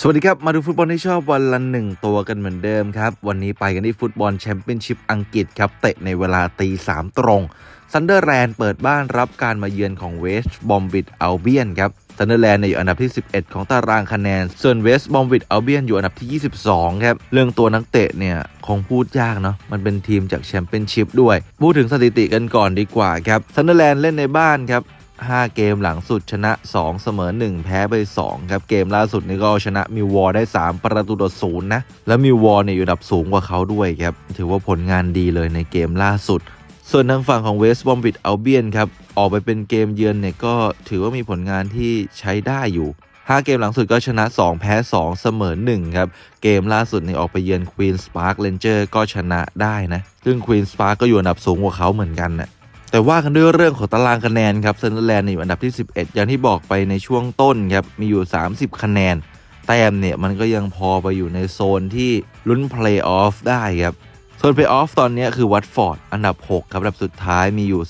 สวัสดีครับ มาดูฟุตบอลที่ชอบวันละหนึ่งตัวกันเหมือนเดิมครับ วันนี้ไปกันที่ฟุตบอลแชมเปี้ยนชิพอังกฤษครับ เตะในเวลาตีสามตรง ซันเดอร์แลนด์เปิดบ้านรับการมาเยือนของเวสต์บอมบิดอัลเบียนครับซันเดอร์แลนด์อยู่อันดับที่ 11 ของตารางคะแนน ส่วนเวสต์บอมบิดอัลเบียนอยู่อันดับที่ 22 ครับ เรื่องตัวนักเตะเนี่ย คงพูดยากเนาะ มันเป็นทีมจากแชมเปี้ยนชิพด้วย พูดถึงสถิติกันก่อนดีกว่าครับ ซันเดอร์แลนด์เล่นในบ้านครับ 5 เกมหลังสุดชนะ 2 เสมอ 1 แพ้ไป 2 ครับ เกมล่าสุดนี่ก็เอาชนะมิววอร์ได้ 3 ประตูต่อศูนย์นะ แล้วมิววอร์เนี่ยอยู่อันดับสูงกว่าเขาด้วยครับ ถือว่าผลงานดีเลยในเกมล่าสุด ส่วนทางฝั่งของเวสต์บอมบิดอัลเบียนครับ ออกไปเป็นเกมเยือนเนี่ยก็ถือว่ามีผลงานที่ใช้ได้อยู่ 5 เกมหลังสุดก็ชนะ 2 แพ้ 2 เสมอ 1 ครับ เกมล่าสุดนี่ออกไปเยือนควีนสปาร์ k เลนเจอร์ก็ชนะได้นะ ซึ่งควีนสปาร์ k ก็อยู่อันดับสูงกว่าเขาเหมือนกันนะ แต่ว่ากันด้วยเรื่องของตารางคะแนนครับเซนเตอร์แลนด์อยู่อันดับที่ 11 อย่างที่บอกไปในช่วงต้นครับ มีอยู่ 30 คะแนน แต้มเนี่ยมันก็ยังพอไปอยู่ในโซนที่ลุ้นเพลย์ออฟได้ครับ โซนเพลย์ออฟตอนนี้คือวัตฟอร์ดอันดับ 6 ครับอันดับสุดท้ายมีอยู่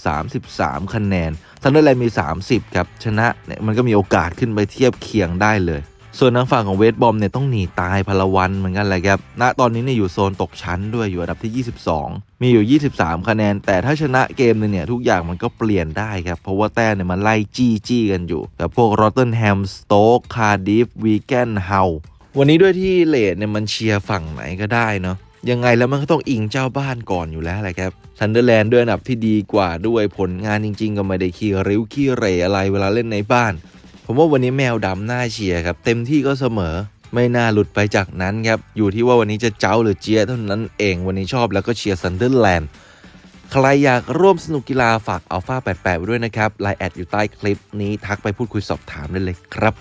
33 คะแนนเซนเดอร์แลนด์มี 30 ครับ ชนะเนี่ยมันก็มีโอกาสขึ้นไปเทียบเคียงได้เลย ส่วนทางฝั่งของเวสบอมเนี่ยต้องหนีตายพลวันเหมือนกันแหละครับ ณ ตอนนี้เนี่ยอยู่โซนตกชั้นด้วยอยู่อันดับที่ 22 มีอยู่ 23 คะแนน แต่ถ้าชนะเกมนึงเนี่ยทุกอย่างมันก็เปลี่ยนได้ครับ เพราะว่าแต้มเนี่ยมันไล่จี้จี้กันอยู่กับพวกรอตเทนแฮมสโต๊กคาร์ดิฟวีแกนเฮาวันนี้ด้วยที่เลดเนี่ยมันเชียร์ฝั่งไหนก็ได้เนาะยังไงแล้วมันก็ต้องอิงเจ้าบ้านก่อนอยู่แล้วแหละครับซันเดอร์แลนด์ด้วยอันดับที่ดีกว่าด้วยผลงานจริง ๆ ก็ไม่ได้ขี้ริ้วขี้เหรอะไรเวลาเล่นในบ้าน ผมว่าวันนี้แมวดำหน้าเชียร์ครับเต็มที่ก็เสมอไม่น่าหลุดไปจากนั้นครับ อยู่ที่ว่าวันนี้จะเจ้าหรือเจียเท่านั้นเองวันนี้ชอบแล้วก็เชียร์ซันเดอร์แลนด์ใครอยากร่วมสนุกกีฬาฝากอัลฟา88ไว้ด้วยนะครับไลน์แอดอยู่ใต้คลิปนี้ทักไปพูดคุยสอบถามได้เลยครับ